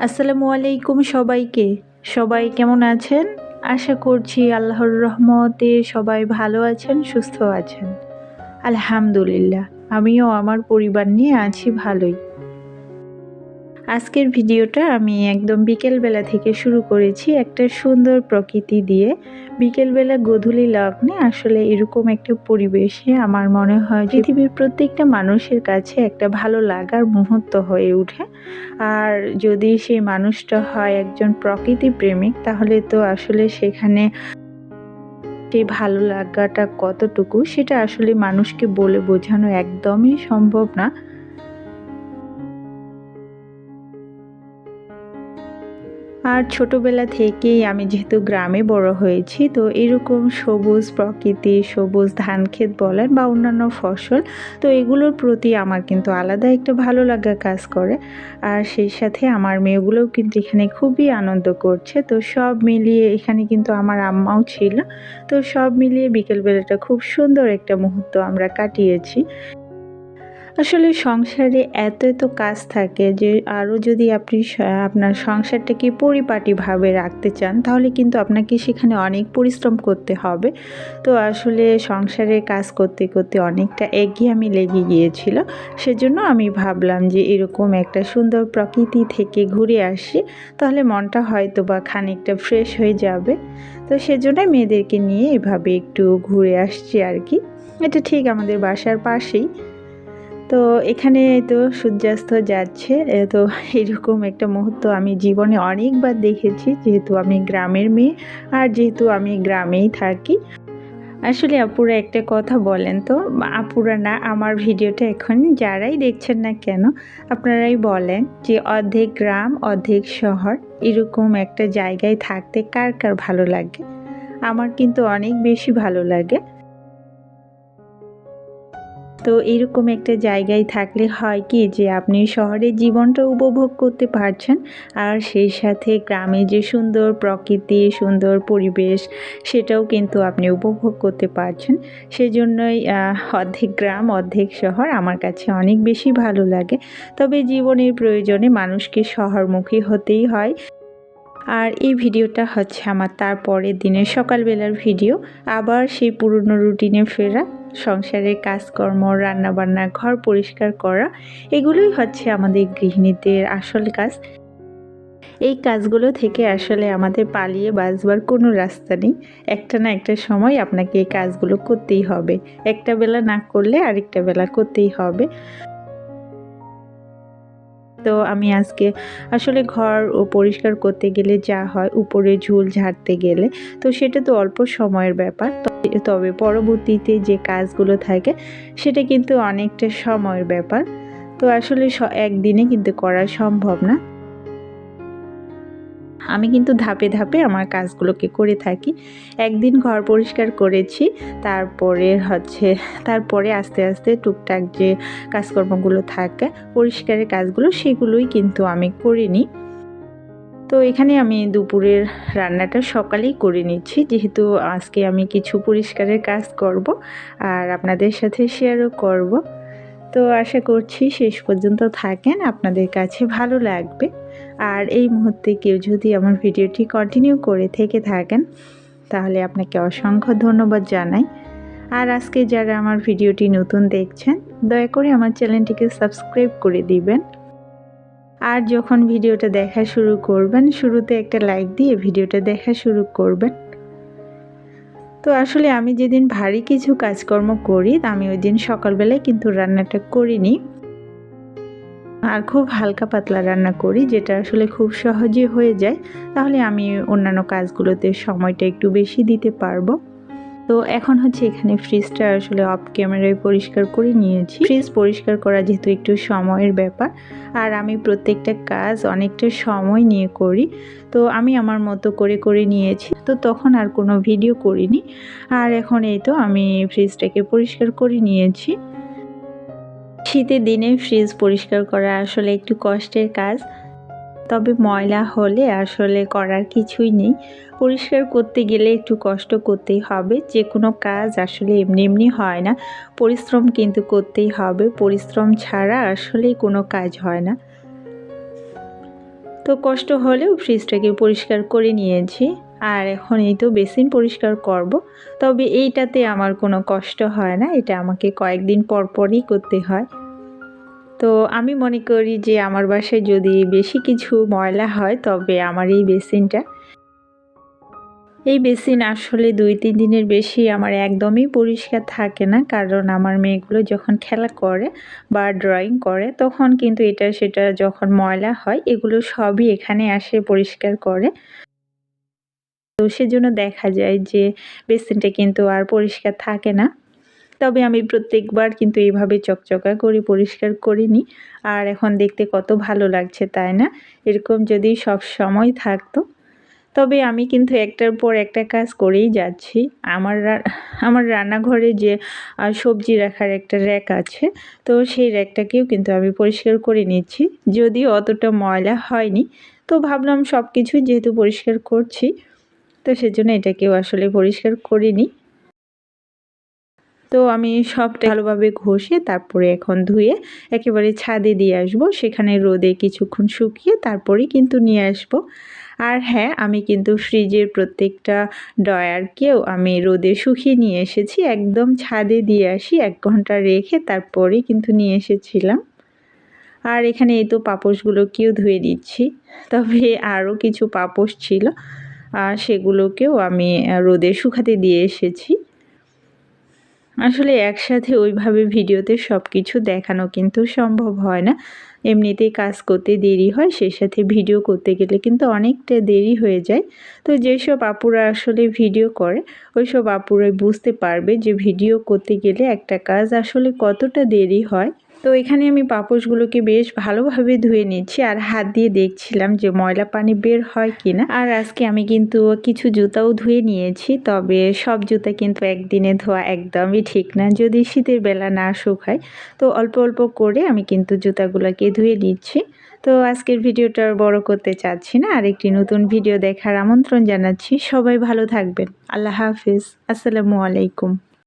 আসসালামু আলাইকুম সবাইকে। সবাই কেমন আছেন? আশা করছি আল্লাহর রহমতে সবাই ভালো আছেন, সুস্থ আছেন। আলহামদুলিল্লাহ, আমিও আমার পরিবার নিয়ে আছি ভালোই। আজকের ভিডিওটা আমি একদম বিকেলবেলা থেকে শুরু করেছি একটা সুন্দর প্রকৃতি দিয়ে। বিকেলবেলা গধূলি লগ্নে আসলে এরকম একটা পরিবেশে আমার মনে হয় পৃথিবীর প্রত্যেকটা মানুষের কাছে একটা ভালো লাগার মুহূর্ত হয়ে ওঠে। আর যদি সেই মানুষটা হয় একজন প্রকৃতি প্রেমিক, তাহলে তো আসলে সেখানে সেই ভালো লাগাটা কতটুকু, সেটা আসলে মানুষকে বলে বোঝানো একদমই সম্ভব না। আর ছোটবেলা থেকেই আমি যেহেতু গ্রামে বড় হয়েছি, তো এরকম সবুজ প্রকৃতি, সবুজ ধান ক্ষেত বলেন বা অন্যান্য ফসল, তো এগুলোর প্রতি আমার কিন্তু আলাদা একটা ভালো লাগা কাজ করে। আর সেই সাথে আমার মেয়েগুলোও কিন্তু এখানে খুবই আনন্দ করছে, তো সব মিলিয়ে এখানে কিন্তু আমার আম্মাও ছিল, তো সব মিলিয়ে বিকেলবেলাটা খুব সুন্দর একটা মুহূর্ত আমরা কাটিয়েছি। আসলে সংসারে এত এত কাজ থাকে যে আরও যদি আপনি আপনার সংসারটাকে পরিপাটিভাবে রাখতে চান, তাহলে কিন্তু আপনাকে সেখানে অনেক পরিশ্রম করতে হবে। তো আসলে সংসারে কাজ করতে করতে অনেকটা এগিয়ে আমি লেগে গিয়েছিল। সেজন্য আমি ভাবলাম যে এরকম একটা সুন্দর প্রকৃতি থেকে ঘুরে আসি, তাহলে মনটা হয়তো বা খানিকটা ফ্রেশ হয়ে যাবে। তো সেজন্য মেয়েদেরকে নিয়ে এভাবে একটু ঘুরে আসছি আর কি। এটা ঠিক আমাদের বাসার পাশেই। তো এখানে তো সূর্যাস্ত যাচ্ছে। তো এরকম একটা মুহূর্ত আমি জীবনে অনেকবার দেখেছি, যেহেতু আমি গ্রামের মেয়ে আর যেহেতু আমি গ্রামেই থাকি। আসলে আপুরা একটা কথা বলেন তো, আপুরা না আমার ভিডিওটা এখন যারাই দেখছেন না কেন, আপনারাই বলেন যে অর্ধেক গ্রাম, অর্ধেক শহর, এরকম একটা জায়গায় থাকতে কার কার ভালো লাগে? আমার কিন্তু অনেক বেশি ভালো লাগে। তো এরকম একটা জায়গায় থাকলে হয় কি যে আপনি শহরের জীবনটা উপভোগ করতে পারছেন। আর সেই সাথে গ্রামে যে সুন্দর প্রকৃতি, সুন্দর পরিবেশ, সেটাও কিন্তু আপনি উপভোগ করতে পারছেন। সেজন্যই অর্ধেক গ্রাম, অর্ধেক শহর আমার কাছে অনেক বেশি ভালো লাগে। তবে জীবনের প্রয়োজনে মানুষকে শহরমুখী হতেই হয়। আর এই ভিডিওটা হচ্ছে আমার তারপরের দিনের সকালবেলার ভিডিও। আবার সেই পুরনো রুটিনে ফেরা, সংসারের কাজকর্ম, রান্নাবান্না, ঘর পরিষ্কার করা, এগুলোই হচ্ছে আমাদের গৃহিণীদের আসল কাজ। এই কাজগুলো থেকে আসলে আমাদের পালিয়ে বাঁচবার কোনো রাস্তা নেই। একটা না একটা সময় আপনাকে এই কাজগুলো করতেই হবে। একটা বেলা না করলে আরেকটা বেলা করতেই হবে। তো আমি আজকে আসলে ঘর ও পরিষ্কার করতে গেলে যা হয় উপরে ঝুল ঝাড়তে গেলে, তো সেটা তো অল্প সময়ের ব্যাপার। তবে পরবর্তীতে যে কাজগুলো থাকে, সেটা কিন্তু অনেকটা সময়ের ব্যাপার। তো আসলে একদিনে কিন্তু করা সম্ভব না। আমি কিন্তু ধাপে ধাপে আমার কাজগুলোকে করে থাকি। একদিন ঘর পরিষ্কার করেছি, তারপরে হচ্ছে, তারপরে আস্তে আস্তে টুকটাক যে কাজকর্মগুলো থাকে, পরিষ্কারের কাজগুলো সেগুলোই কিন্তু আমি করে নিই। তো এখানে আমি দুপুরের রান্নাটা সকালেই করে নিচ্ছি, যেহেতু আজকে আমি কিছু পরিষ্কারের কাজ করব, আর আপনাদের সাথে শেয়ারও করব। তো আশা করছি শেষ পর্যন্ত থাকেন, আপনাদের কাছে ভালো লাগবে। আর এই মুহূর্তে কেউ যদি আমার ভিডিওটি কন্টিনিউ করে থেকে থাকেন, তাহলে আপনাকে অসংখ্য ধন্যবাদ জানাই। আর আজকে যারা আমার ভিডিওটি নতুন দেখছেন, দয়া করে আমার চ্যানেলটিকে সাবস্ক্রাইব করে দিবেন। আর যখন ভিডিওটা দেখা শুরু করবেন, শুরুতে একটা লাইক দিয়ে ভিডিওটা দেখা শুরু করবেন। তো আসলে আমি যেদিন ভারী কিছু কাজকর্ম করি, আমি ওই দিন সকালবেলায় কিন্তু রান্নাটা করিনি। আর খুব হালকা পাতলা রান্না করি, যেটা আসলে খুব সহজে হয়ে যায়। তাহলে আমি অন্যান্য কাজগুলোতে সময়টা একটু বেশি দিতে পারব। তো এখন হচ্ছে এখানে ফ্রিজটা আসলে অফ ক্যামেরায় পরিষ্কার করে নিয়েছি। ফ্রিজ পরিষ্কার করা যেহেতু একটু সময়ের ব্যাপার, আর আমি প্রত্যেকটা কাজ অনেকটা সময় নিয়ে করি। তো আমি আমার মতো করে করে নিয়েছি। তো তখন আর কোনো ভিডিও করিনি। আর এখন এই তো আমি ফ্রিজটাকে পরিষ্কার করে নিয়েছি। শীতের দিনে ফ্রিজ পরিষ্কার করা আসলে একটু কষ্টের কাজ। তবে ময়লা হলে আসলে করার কিছুই নেই। পরিষ্কার করতে গেলে একটু কষ্ট করতেই হবে। যে কোনো কাজ আসলে এমনি এমনি হয় না। পরিশ্রম কিন্তু করতেই হবে। পরিশ্রম ছাড়া আসলেই কোনো কাজ হয় না। তো কষ্ট হলেও ফ্রিজটাকে পরিষ্কার করে নিয়েছি। আর এখন এই তো বেসিন পরিষ্কার করব। তবে এইটাতে আমার কোনো কষ্ট হয় না। এটা আমাকে কয়েকদিন পরপরই করতে হয়। তো আমি মনে করি যে আমার বাসায় যদি বেশি কিছু ময়লা হয়, তবে আমার এই বেসিনটা। এই বেসিন আসলে দুই, তিন দিনের বেশি আমার একদমই পরিষ্কার থাকে না, কারণ আমার মেয়েগুলো যখন খেলা করে বা ড্রয়িং করে, তখন কিন্তু এটা, সেটা যখন ময়লা হয়, এগুলো সবই এখানে আসে পরিষ্কার করে। তো সেজন্য দেখা যায় যে বেসিনটা কিন্তু আর পরিষ্কার থাকে না। তবে আমি প্রত্যেকবার কিন্তু এইভাবে চকচকা করে পরিষ্কার করিনি। আর এখন দেখতে কত ভালো লাগছে, তাই না? এরকম যদি সব সময় থাকতো। তবে আমি কিন্তু একটার পর একটা কাজ করেই যাচ্ছি। আমার আমার রান্নাঘরে যে সবজি রাখার একটা র্যাক আছে, তো সেই র্যাকটাকেও কিন্তু আমি পরিষ্কার করে নিচ্ছি। যদিও অতটা ময়লা হয়নি, তো ভাবলাম সব কিছু যেহেতু পরিষ্কার করছি, তো সেজন্য এটাকেও আসলে পরিষ্কার করিনি। তো আমি সবটা ভালোভাবে ঘষে তারপরে এখন ধুয়ে একেবারে ছাদে দিয়ে আসব। সেখানে রোদে কিছুক্ষণ শুকিয়ে তারপরেই কিন্তু নিয়ে আসব। আর হ্যাঁ আমি কিন্তু ফ্রিজের প্রত্যেকটা ডয়ারকেও আমি রোদে শুকিয়ে নিয়ে এসেছি। একদম ছাদে দিয়ে আসি, এক ঘণ্টা রেখে তারপরে কিন্তু নিয়ে এসেছিলাম। আর এখানে এই তো পাপোশগুলোকেও ধুয়ে দিচ্ছি। তবে আরও কিছু পাপোশ ছিল সেগুলোকেও আমি রোদে শুকাতে দিয়ে এসেছি। আসলে একসাথে ওইভাবে ভিডিওতে সব কিছু দেখানো কিন্তু সম্ভব হয় না। এমনিতেই কাজ করতে দেরি হয়, সেই সাথে ভিডিও করতে গেলে কিন্তু অনেকটা দেরি হয়ে যায়। তো যেসব আপুরা আসলে ভিডিও করে ওই সব আপুরাই বুঝতে পারবে যে ভিডিও করতে গেলে একটা কাজ আসলে কতটা দেরি হয়। তো এখানে আমি পাপোশগুলোকে বেশ ভালোভাবে ধুয়ে নিচ্ছি আর হাত দিয়ে দেখছিলাম যে ময়লা পানি বের হয় কিনা। আর আজকে আমি কিন্তু কিছু জুতাও ধুয়ে নিয়েছি, তবে সব জুতা কিন্তু একদিনে ধোয়া একদমই ঠিক না, যদি শীতের বেলা না শুকায় তো অল্প অল্প করে আমি কিন্তু জুতাগুলোকে ধুয়ে নিচ্ছি। তো আজকের ভিডিওটা বড় করতে চাচ্ছি না, আর একটি নতুন ভিডিও দেখার আমন্ত্রণ জানাচ্ছি। সবাই ভালো থাকবেন। আল্লাহ হাফিজ। আসসালামু আলাইকুম।